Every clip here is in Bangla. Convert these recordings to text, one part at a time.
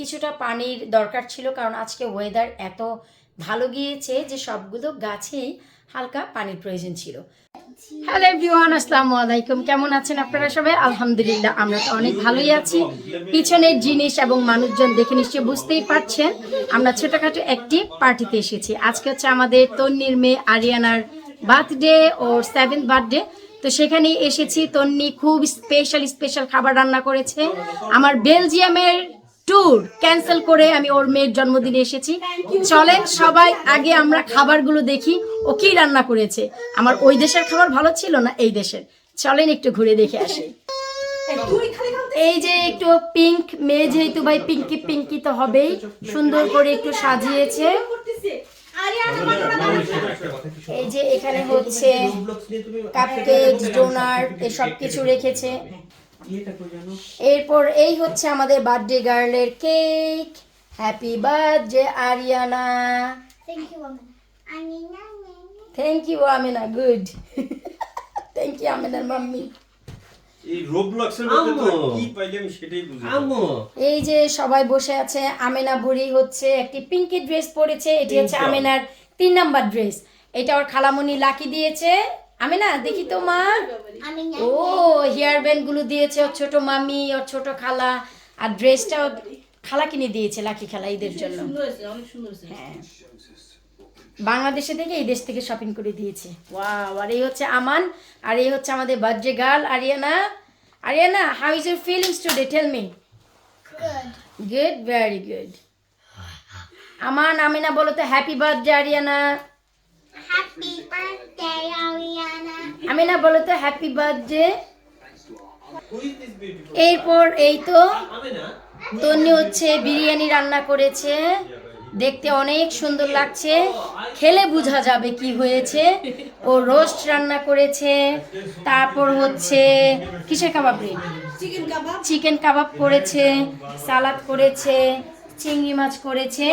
কিছুটা পানির দরকার ছিল কারণ আজকে ওয়েদার এত ভালো গিয়েছে যে সবগুলো গাছেই হালকা পানির প্রয়োজন ছিল। হ্যালো এভরিওয়ান আসসালামু আলাইকুম। কেমন আছেন আপনারা সবাই? আলহামদুলিল্লাহ, আমরা তো অনেক ভালোই আছি। পিছনের জিনিস এবং মানুষজন দেখে নিশ্চয়ই বুঝতেই পারছেন। আমরা ছোটখাটো একটি পার্টিতে এসেছি। আজকে হচ্ছে আমাদের তন্নির মেয়ে আরিয়ানার বার্থডে ও সেভেন্থ বার্থডে। তো সেখানে এসেছি। তন্নি খুব স্পেশাল স্পেশাল খাবার রান্না করেছে। আমার বেলজিয়ামের ট্যুর ক্যান্সেল করে আমি ওর মেয়ের জন্মদিনে এসেছি। চলেন সবাই, আগে আমরা খাবারগুলো দেখি, ও কি রান্না করেছে? আমার ওই দেশের খাবার ভালো ছিল না এই দেশের? চলেন একটু ঘুরে দেখে আসি। এই যে একটু পিঙ্ক মেয়ে যেহেতু ভাই পিঙ্কি পিঙ্কি তো হবেই, সুন্দর করে একটু সাজিয়েছে। এই যে এখানে হচ্ছে কাপকেক ডোনার এসব কিছু রেখেছে। এরপর এই হচ্ছে আমাদের birthday গার্লের cake happy birthday Ariana. Thank you Amina good thank you আমিনার মাম্মি এই রোবলক্সের মধ্যে তো আম্মু। কি পাইলে আমি সেটাই বুঝি না। আম্মু এই যে সবাই বসে আছে আমেনা বুড়ি হচ্ছে একটি পিঙ্কি ড্রেস পরেছে এটি হচ্ছে. আমেনার তিন নাম্বার ড্রেস এটা ওর খালামণি লাকি দিয়েছে। আমেনা দেখি তো মা। ও হেয়ার ব্যান্ডগুলো দিয়েছে ওর ছোট মামি ওর ছোট খালা আর ড্রেসটাও খালা কিনে দিয়েছে লাকি খালা ঈদের জন্য। হ্যাঁ। বাংলাদেশে থেকে এই দেশ থেকে শপিং করে দিয়েছে। ওয়াও আর এই হচ্ছে আমান আর এই হচ্ছে আমাদের birthday girl Ariana Ariana how is your feelings today tell me. Good very good Aman Amina বলো তো happy birthday Ariana Happy birthday, Ariana. Amina বলো তো happy birthday Who is this beautiful? এরপর এই তো তন্নি হচ্ছে বিরিয়ানি রান্না করেছে। দেখতে অনেক সুন্দর লাগছে। খেলে বোঝা যাবে কি হয়েছে। ও রোস্ট রান্না করেছে। তারপর হচ্ছে কিসের কাবাব রে? চিকেন কাবাব করেছে সালাদ করেছে। চিংড়ি মাছ করেছে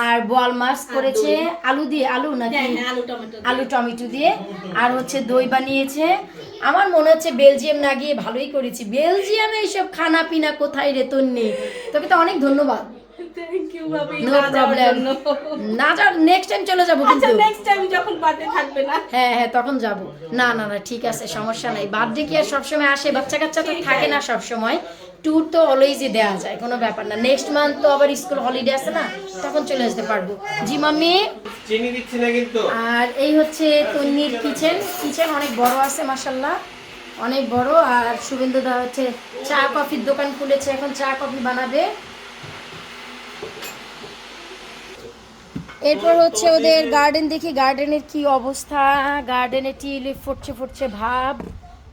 আর বল মাছ করেছে আলু দিয়ে আলু নাকি? আলু টমেটো দিয়ে। আর হচ্ছে দই বানিয়েছে। আমার মনে হচ্ছে বেলজিয়াম না গিয়ে ভালোই করেছি। বেলজিয়ামে এইসব খানা পিনা কোথায় রে নেই তবে তো অনেক ধন্যবাদ। থ্যাংক ইউ ভাবি নো প্রবলেম না যা নেক্সট টাইম চলে যাব আচ্ছা কিন্তু। নেক্সট টাইম যখন বার্থডে থাকবে না। হ্যাঁ হ্যাঁ তখন যাব। না না না ঠিক আছে সমস্যা নাই। বার্থডে কি আর সবসময় আসে? বাচ্চা কাচ্চা তো থাকে না সবসময়। ট্যুর তো অলওয়েজই দেওয়া যায় কোনো ব্যাপার না। নেক্সট মান্থ তো আবার স্কুল হলিডে আছে না তখন চলে আসতে পারব। জি মাম্মি? চিনি দিচ্ছি না কিন্তু। আর এই হচ্ছে তন্নির কিচেন। কিচেন অনেক বড় আছে মাসাল্লাহ অনেক বড়। আর শুভেন্দু দা হচ্ছে চা কফির দোকান খুলেছে এখন চা কফি বানাবে। এরপর হচ্ছে ওদের গার্ডেন দেখি গার্ডেনের কি অবস্থা? গার্ডেনে টিউলিপ ফুটছে ফুটছে ভাব।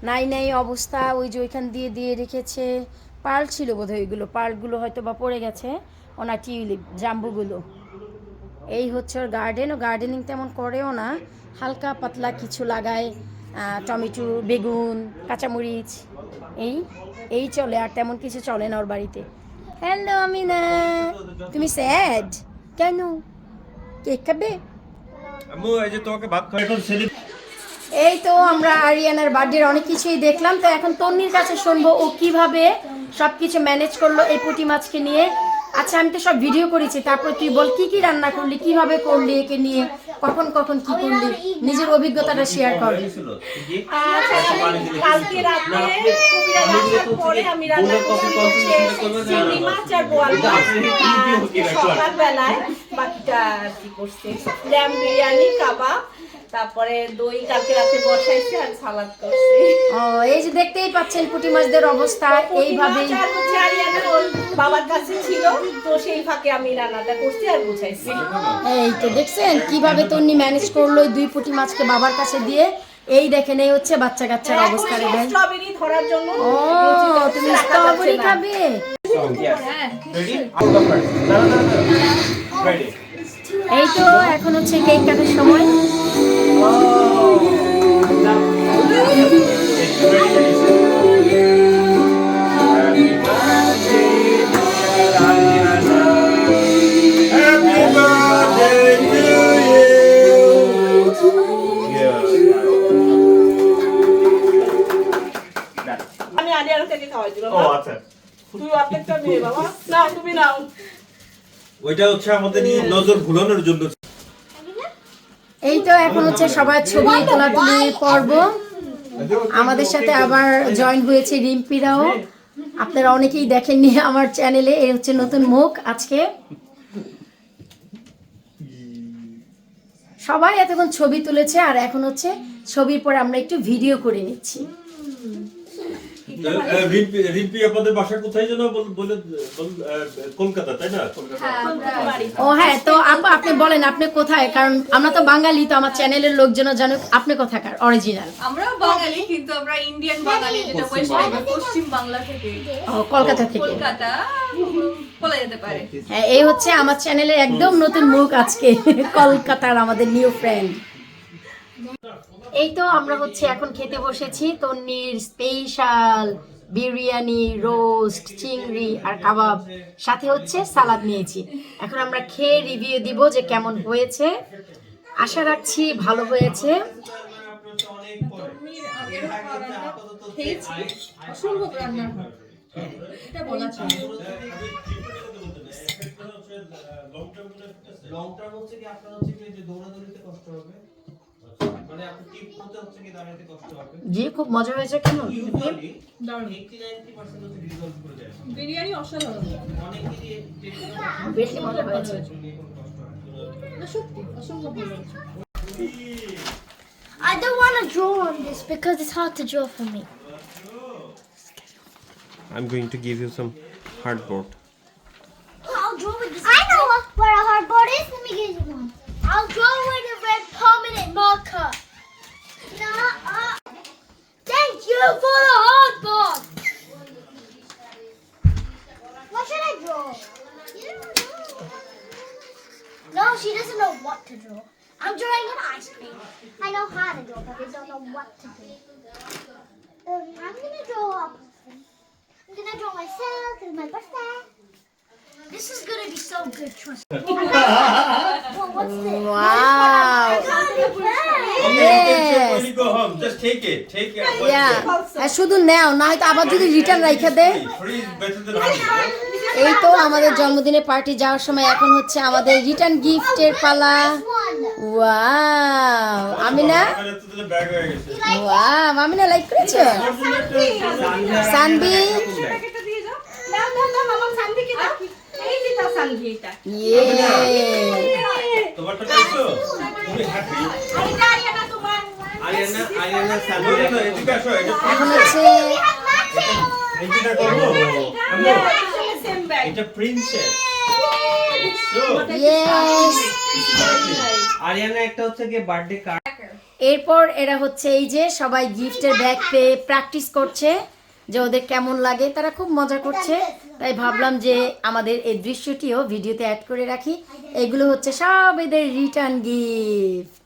নাই নাই অবস্থা, ওই যে ওইখান দিয়ে দিয়ে রেখেছে। পার্ল ছিল বোধহয় ওইগুলো পার্লগুলো হয়তো বা পড়ে গেছে, ওনা টিউলিপ, জাম্বুগুলো। এই হচ্ছে ওর গার্ডেন ও গার্ডেনিং তেমন করেও না, হালকা পাতলা কিছু লাগায় টমেটো, বেগুন, কাঁচামরিচ, এই এই চলে, আর তেমন কিছু চলে না ওর বাড়িতে। হ্যালো আমিনা। তুমি স্যাড কেন? কেক খাবে? আম্মু এই যে তোমাকে ভাত খাওয়া এখন ছেলে এই তো আমরা আরিয়ানার বার্থডের অনেক কিছুই দেখলাম তো এখন তন্নির কাছে শুনব ও কীভাবে সব কিছু ম্যানেজ করল এই পুঁটি মাছকে নিয়ে। আচ্ছা আমি তো সব ভিডিও করেছি তারপর তুই বল কি কি রান্না করলি কীভাবে করলি একে নিয়ে কখন কখন কি করলি নিজের অভিজ্ঞতাটা শেয়ার কর। আচ্ছা, কালকে রাতে কবিরা আসার পরে আমি রান্না করছি চিংড়ি মাছ আর বোয়াল মাছ। সকালবেলায় বাকিটা আর কি করছি। ল্যাম বিরিয়ানি কাবাব তারপরে দই কালকে রাতে বসাইছি আর সালাদ করছি। ও এই যে দেখতেই পাচ্ছেন পুঁটি মাছদের অবস্থা এইভাবেই। মাছ আর হচ্ছে আরিয়ানা ওর বাবার কাছে ছিল তো সেই ফাঁকে আমি রান্নাটা করছি আর বুঝাইছি। এই তো দেখছেন কীভাবে তন্নি ম্যানেজ করল দুই পুঁটি মাছকে বাবার কাছে দিয়ে। এই দেখেন এই হচ্ছে বাচ্চা কাচ্চার অবস্থা রে ভাই। স্ট্রবেরি ধরার জন্য। ও তুমি স্ট্রবেরি খাবে? রেডি আউট অফ না না না রেডি এই তো এখন হচ্ছে কেক কাটার সময়। Happy তুই অর্ধেকটা নিয়ে বাবা। না তুমি নাও। ওইটা হচ্ছে আমাদের এই নজর ভুলানোর জন্য। এই তো এখন হচ্ছে সবার ছবি তোলাতুলি পর্ব। আমাদের সাথে আবার জয়েন হয়েছে রিম্পিরাও। আপনারা অনেকেই দেখেননি আমার চ্যানেলে এই হচ্ছে নতুন মুখ আজকে। সবাই এতক্ষণ ছবি তুলেছে আর এখন হচ্ছে ছবির পরে আমরা একটু ভিডিও করে নিচ্ছি। রিম্পি রিম্পি আপনাদের বাসা কোথায় যেন বলে কলকাতা তাই না? ও হ্যাঁ তো আপু আপনি বলেন আপনি কোথায়? কারণ আমরা তো বাঙালি তো আমার চ্যানেলের লোকজন জানুক আপনি কোথাকার অরিজিনাল আমরাও বাঙালি কিন্তু আমরা ইন্ডিয়ান বাঙালি যেটা পশ্চিম বাংলা। থেকে। ও কলকাতা থেকে। কলকাতা বলা যেতে পারে। হ্যাঁ এই হচ্ছে আমার চ্যানেলের একদম নতুন মুখ আজকে কলকাতার আমাদের নিউ ফ্রেন্ড এই তো আমরা হচ্ছে এখন খেতে বসেছি তন্নির স্পেশাল বিরিয়ানি রোস্ট চিংড়ি আর কাবাব। সাথে হচ্ছে সালাদ নিয়েছি। এখন আমরা খেয়ে রিভিউ দিব যে কেমন হয়েছে। আশা রাখছি ভালো হয়েছে। লং টার্ম হচ্ছে কি আপনার হচ্ছে যে দৌড়াদৌড়িতে কষ্ট হবে? জি খুব মজা হয়েছে কেন ইউজুয়ালি দারুণ 80 90% হচ্ছে রিজলভ করে যায় বিরিয়ানি অসাধারণ বেশি মজা হয়েছে হয়। I don't want to draw on this because it's hard to draw for me. I'm going to give you some hardboard. I'll draw with this. I know where a hardboard is. Let me give you one. I know how to draw, but I don't know what to do. Um, I'm gonna draw a person. I'm gonna draw myself and my birthday. This is gonna be so good, trust me. well, what's this? Wow. Yes. When you go home, just take it. Take it. Yeah. I should do now. Now, if I want to return, like that. Free better than. এই তো আমাদের জন্মদিনে পার্টি যাওয়ার সময় এখন হচ্ছে আমাদের রিটার্ন গিফটের পালা. ওয়াও আমি না আমার এত দিলে bag হয়ে গেছে। ওয়াও আমি না লাইক করেছ সানবি ইয়ে এখন হচ্ছে এটা আরিয়ানা একটা হচ্ছে বার্থডে কার্ড এরপর এরা হচ্ছে এই যে সবাই গিফটের ব্যাগ পেয়ে প্র্যাকটিস করছে যে ওদের কেমন লাগে তারা খুব মজা করছে। তাই ভাবলাম যে আমাদের এই দৃশ্যটিও ভিডিওতে অ্যাড করে রাখি। এগুলো হচ্ছে সব এদের রিটার্ন গিফট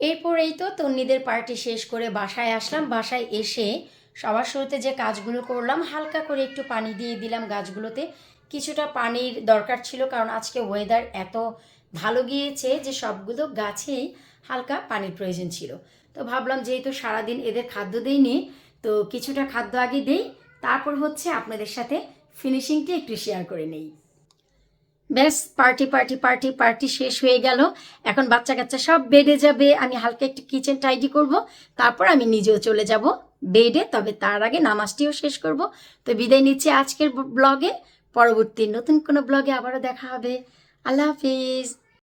এরপর এই তো তন্নিদের পার্টি শেষ করে বাসায় আসলাম। বাসায় এসে সবার শুরুতে যে কাজগুলো করলাম, হালকা করে একটু পানি দিয়ে দিলাম গাছগুলোতে। কিছুটা পানির দরকার ছিল কারণ আজকে ওয়েদার এত ভালো গিয়েছে যে সবগুলো গাছেই হালকা পানির প্রয়োজন ছিল। তো ভাবলাম যেহেতু সারাদিন এদের খাদ্য দেইনি, তো কিছুটা খাদ্য আগে দেই, তারপর হচ্ছে আপনাদের সাথে ফিনিশিংটি একটু শেয়ার করে নেই। ব্যাস পার্টি পার্টি পার্টি পার্টি শেষ হয়ে গেল। এখন বাচ্চা কাচ্চা সব বেডে যাবে, আমি হালকা একটু কিচেন টাইডি করব, তারপর আমি নিজেও চলে যাব। বেডে, তবে তার আগে নামাজটিও শেষ করব। তো বিদায় নিচ্ছি আজকের ব্লগে পরবর্তী নতুন কোনো ব্লগে আবারও দেখা হবে। আল্লাহ হাফিজ।